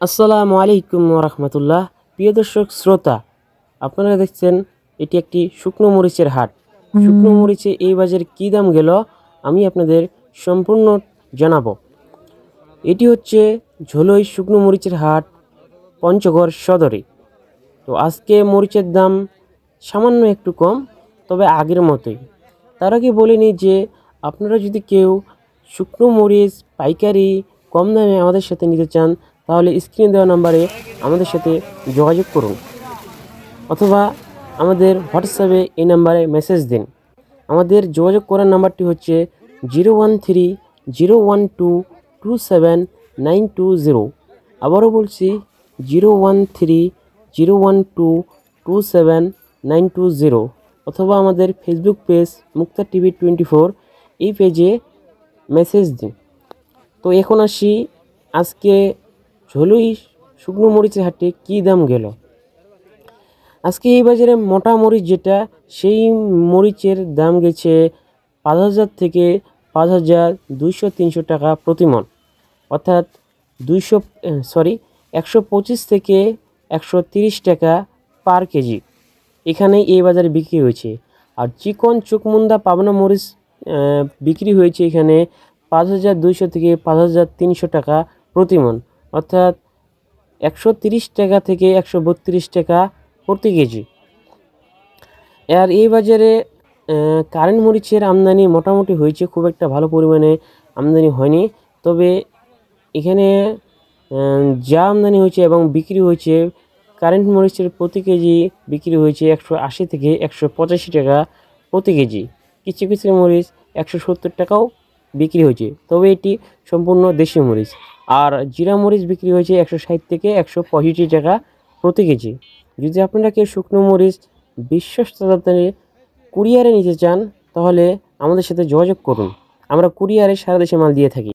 আসসালামু আলাইকুম রহমতুল্লাহ প্রিয় দর্শক শ্রোতা আপনারা দেখছেন এটি একটি শুকনো মরিচের হাট। শুকনো মরিচে এই বাজারে কী দাম গেল আমি আপনাদের সম্পূর্ণ জানাব। এটি হচ্ছে ঝোলই শুকনো মরিচের হাট পঞ্চগড় সদরে। তো আজকে মরিচের দাম সামান্য একটু কম তবে আগের মতোই। তার আগে বলিনি যে আপনারা যদি কেউ শুকনো মরিচ পাইকারি কম দামে আমাদের সাথে নিতে চান তাহলে স্ক্রিনে দেওয়া নাম্বারে আমাদের সাথে যোগাযোগ করুন। অথবা আমাদের হোয়াটসঅ্যাপে এই নাম্বারে মেসেজ দিন। আমাদের যোগাযোগ করার নাম্বারটি হচ্ছে zero one three zero one two two seven nine two zero আবারও বলছি zero one three zero one two two seven nine two zero অথবা আমাদের Facebook page Mukta TV twenty four এই পেজে মেসেজ দিন। তো এখন আসি আজকে ঝোলুই শুকনো মরিচের হাটে কী দাম গেল? আজকে এই বাজারে মোটা মরিচ যেটা, সেই মরিচের দাম গেছে পাঁচ হাজার থেকে পাঁচ হাজার দুইশো তিনশো টাকা প্রতি মন অর্থাৎ দুইশো সরি একশো পঁচিশ থেকে একশো তিরিশ টাকা পার কেজি। এখানে এই বাজারে বিক্রি হয়েছে। আর চিকন চুকমুন্দা পাবনা মরিচ বিক্রি হয়েছে এখানে পাঁচ হাজার দুইশো থেকে পাঁচ হাজার তিনশো টাকা প্রতি মন অর্থাৎ একশো টাকা থেকে একশো বত্রিশ টাকা প্রতি কেজি। আর এই বাজারে কারেন্ট মরিচের আমদানি মোটামুটি হয়েছে, খুব একটা ভালো পরিমাণে আমদানি হয়নি। তবে এখানে যা আমদানি হয়েছে এবং বিক্রি হয়েছে, কারেন্ট মরিচের প্রতি কেজি বিক্রি হয়েছে একশো আশি থেকে একশো পঁচাশি টাকা প্রতি কেজি। কিছু কিছু মরিচ একশো সত্তর টাকাও বিক্রি হয়েছে। তবে এটি সম্পূর্ণ দেশি মরিচ। আর জিরা মরিচ বিক্রি হয়েছে একশো ষাট থেকে একশো পঁয়ষট্টি টাকা প্রতি কেজি। যদি আপনারা কেউ শুকনো মরিচ বিশ্বস্ততাতে কুরিয়ারে নিতে চান, তাহলে আমাদের সাথে যোগাযোগ করুন। আমরা কুরিয়ারে সারা দেশে মাল দিয়ে থাকি।